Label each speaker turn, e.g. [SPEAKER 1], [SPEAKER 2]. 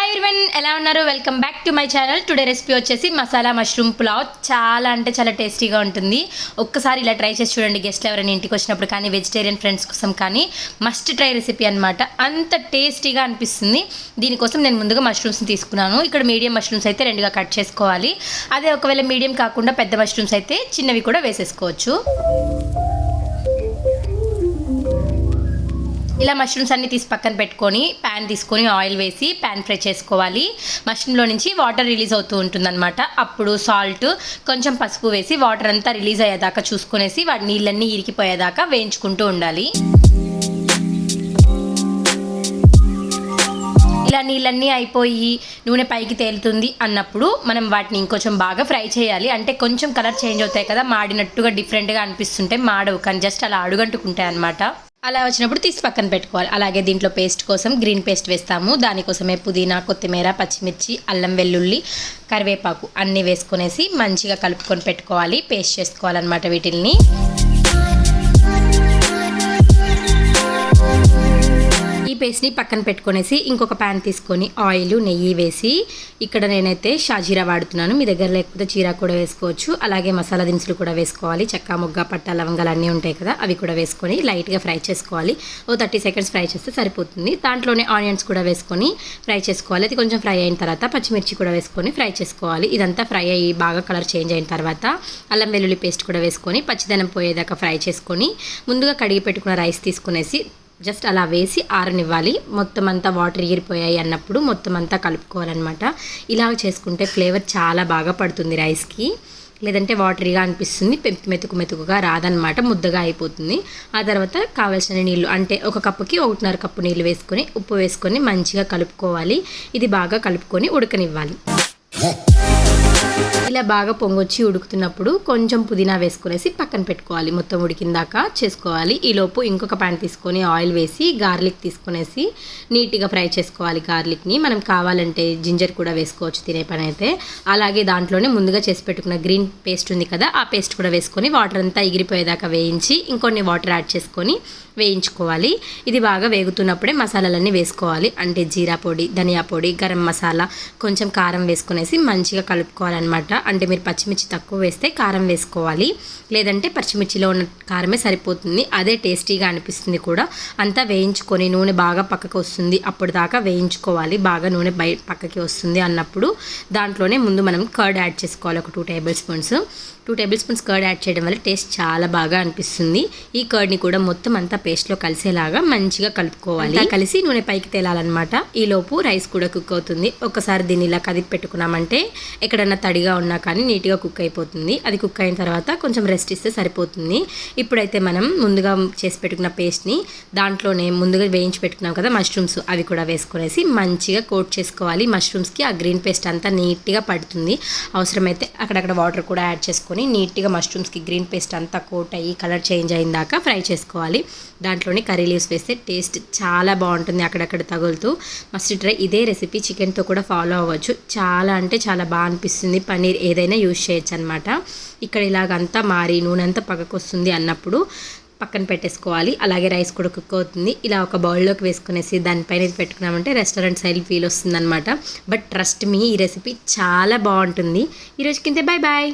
[SPEAKER 1] Hi ఇర్వన్ ఎలా ఉన్నారు? Welcome back to my channel today recipe వచ్చేసి మసాలా మష్రూమ్ పులావ్. చాలా అంటే చాలా టేస్టీగా ఉంటుంది. ఒక్కసారి ఇలా ట్రై చేసి చూడండి గెస్ట్లు ఎవరైనా ఇంటికి వచ్చినప్పుడు కానీ వెజిటేరియన్ ఫ్రెండ్స్ కోసం కానీ మస్ట్ ట్రై రెసిపీ అనమాట అంత టేస్టీగా అనిపిస్తుంది. దీనికోసం నేను ముందుగా మష్రూమ్స్ని తీసుకున్నాను. ఇక్కడ మీడియం మష్రూమ్స్ అయితే రెండుగా కట్ చేసుకోవాలి. అదే ఒకవేళ మీడియం కాకుండా పెద్ద మష్రూమ్స్ అయితే చిన్నవి కూడా వేసేసుకోవచ్చు. ఇలా మష్రూమ్స్ అన్ని తీసి పక్కన పెట్టుకొని ప్యాన్ తీసుకొని ఆయిల్ వేసి ప్యాన్ ఫ్రై చేసుకోవాలి. మష్రూమ్లో నుంచి వాటర్ రిలీజ్ అవుతూ ఉంటుందన్నమాట. అప్పుడు సాల్ట్ కొంచెం పసుపు వేసి వాటర్ అంతా రిలీజ్ అయ్యేదాకా చూసుకునేసి వాటి నీళ్ళన్నీ ఇరికిపోయేదాకా వేయించుకుంటూ ఉండాలి. ఇలా నీళ్ళన్నీ అయిపోయి నూనె పైకి తేలుతుంది అన్నప్పుడు మనం వాటిని ఇంకొంచెం బాగా ఫ్రై చేయాలి. అంటే కొంచెం కలర్ చేంజ్ అవుతాయి కదా మాడినట్టుగా డిఫరెంట్గా అనిపిస్తుంటే మాడవు కానీ జస్ట్ అలా అడుగంటుకుంటాయి అనమాట అలా వచ్చినప్పుడు తీసి పక్కన పెట్టుకోవాలి. అలాగే దీంట్లో పేస్ట్ కోసం గ్రీన్ పేస్ట్ వేస్తాము. దానికోసమే పుదీనా కొత్తిమీర పచ్చిమిర్చి అల్లం వెల్లుల్లి కరివేపాకు అన్నీ వేసుకునేసి మంచిగా కలుపుకొని పెట్టుకోవాలి. పేస్ట్ చేసుకోవాలన్నమాట వీటిల్ని. పేస్ట్ని పక్కన పెట్టుకునేసి ఇంకొక ప్యాన్ తీసుకొని ఆయిల్ నెయ్యి వేసి ఇక్కడ నేనైతే షాజీరా వాడుతున్నాను. మీ దగ్గర లేకపోతే చీరా కూడా వేసుకోవచ్చు. అలాగే మసాలా దినుసులు కూడా వేసుకోవాలి. చెక్క ముగ్గ పట్ట లవంగాలు అన్నీ ఉంటాయి కదా అవి కూడా వేసుకొని లైట్గా ఫ్రై చేసుకోవాలి. ఓ థర్టీ సెకండ్స్ ఫ్రై చేస్తే సరిపోతుంది. దాంట్లోనే ఆనియన్స్ కూడా వేసుకొని ఫ్రై చేసుకోవాలి. అది కొంచెం ఫ్రై అయిన తర్వాత పచ్చిమిర్చి కూడా వేసుకొని ఫ్రై చేసుకోవాలి. ఇదంతా ఫ్రై అయ్యి బాగా కలర్ చేంజ్ అయిన తర్వాత అల్లం వెల్లుల్లి పేస్ట్ కూడా వేసుకొని పచ్చిదనం పోయేదాకా ఫ్రై చేసుకొని ముందుగా కడిగి పెట్టుకున్న రైస్ తీసుకునేసి జస్ట్ అలా వేసి ఆరనివ్వాలి. మొత్తం అంతా వాటర్ ఎగిరిపోయాయి అన్నప్పుడు మొత్తం అంతా కలుపుకోవాలన్నమాట. ఇలా చేసుకుంటే ఫ్లేవర్ చాలా బాగా పడుతుంది రైస్కి. లేదంటే వాటరీగా అనిపిస్తుంది మెతుకు మెతుకుగా రాదనమాట ముద్దగా అయిపోతుంది. ఆ తర్వాత కావాల్సిన నీళ్ళు అంటే ఒక కప్పుకి ఒకటిన్నర కప్పు నీళ్ళు వేసుకొని ఉప్పు వేసుకొని మంచిగా కలుపుకోవాలి. ఇది బాగా కలుపుకొని ఉడకనివ్వాలి. ఇలా బాగా పొంగొచ్చి ఉడుకుతున్నప్పుడు కొంచెం పుదీనా వేసుకునేసి పక్కన పెట్టుకోవాలి. మొత్తం ఉడికిందాక చేసుకోవాలి. ఈలోపు ఇంకొక ప్యాన్ తీసుకొని ఆయిల్ వేసి గార్లిక్ తీసుకునేసి నీట్గా ఫ్రై చేసుకోవాలి గార్లిక్ని మనం కావాలంటే జింజర్ కూడా వేసుకోవచ్చు తినే పని అయితే అలాగే దాంట్లోనే ముందుగా చేసి పెట్టుకున్న గ్రీన్ పేస్ట్ ఉంది కదా ఆ పేస్ట్ కూడా వేసుకొని వాటర్ అంతా ఎగిరిపోయేదాకా వేయించి ఇంకొన్ని వాటర్ యాడ్ చేసుకొని వేయించుకోవాలి. ఇది బాగా వేగుతున్నప్పుడే మసాలాలన్నీ వేసుకోవాలి. అంటే జీరా పొడి ధనియా పొడి గరం మసాలా కొంచెం కారం వేసుకునేసి మంచిగా కలుపుకోవాలన్నమాట. అంటే మీరు పచ్చిమిర్చి తక్కువ వేస్తే కారం వేసుకోవాలి. లేదంటే పచ్చిమిర్చిలో ఉన్న కారమే సరిపోతుంది. అదే టేస్టీగా అనిపిస్తుంది కూడా. అంతా వేయించుకొని నూనె బాగా పక్కకు వస్తుంది. అప్పుడు దాకా వేయించుకోవాలి. బాగా నూనె బయ పక్కకి వస్తుంది అన్నప్పుడు దాంట్లోనే ముందు మనం కర్డ్ యాడ్ చేసుకోవాలి. ఒక two tablespoons. Two tablespoons curd add చేయడం వల్ల టేస్ట్ చాలా బాగా అనిపిస్తుంది. ఈ కర్డ్ని కూడా మొత్తం అంతా పేస్ట్లో కలిసేలాగా మంచిగా కలుపుకోవాలి. కలిసి నూనె పైకి తేలాలన్నమాట. ఈ లోపు రైస్ కూడా కుక్ అవుతుంది. ఒకసారి దీన్ని ఇలా కదిపి పెట్టుకున్నామంటే ఎక్కడన్నా తడిగా ఉన్నా కానీ నీట్గా కుక్ అయిపోతుంది. అది కుక్ అయిన తర్వాత కొంచెం రెస్ట్ ఇస్తే సరిపోతుంది. ఇప్పుడైతే మనం ముందుగా చేసి పెట్టుకున్న పేస్ట్ని దాంట్లోనే ముందుగా వేయించి పెట్టుకున్నాం కదా మష్రూమ్స్ అవి కూడా వేసుకునేసి మంచిగా కోట్ చేసుకోవాలి. మష్రూమ్స్కి ఆ గ్రీన్ పేస్ట్ అంతా నీట్గా పడుతుంది. అవసరమైతే అక్కడక్కడ వాటర్ కూడా యాడ్ చేసుకొని నీట్గా మష్రూమ్స్కి గ్రీన్ పేస్ట్ అంతా కోట్ అయ్యి కలర్ చేంజ్ అయిన దాకా ఫ్రై చేసుకోవాలి. దాంట్లోనే కర్రీ లీవ్స్ వేస్తే టేస్ట్ చాలా బాగుంటుంది అక్కడక్కడ తగులుతూ. మస్ట్ ట్రై ఇదే రెసిపీ. చికెన్తో కూడా ఫాలో అవ్వచ్చు. చాలా అంటే చాలా బాగా అనిపిస్తుంది. పన్నీర్ ఏదైనా యూజ్ చేయొచ్చు అనమాట ఇక్కడ ఇలాగంతా మారి నూనె అంతా పక్కకు వస్తుంది అన్నప్పుడు పక్కన పెట్టేసుకోవాలి. అలాగే రైస్ కూడా కుక్ అవుతుంది. ఇలా ఒక బౌల్లోకి వేసుకునేసి దానిపైన ఇది పెట్టుకున్నామంటే రెస్టారెంట్ స్టైల్ ఫీల్ వస్తుందన్నమాట. బట్ ట్రస్ట్ మీ ఈ రెసిపీ చాలా బాగుంటుంది. ఈరోజుకింతే బాయ్ బాయ్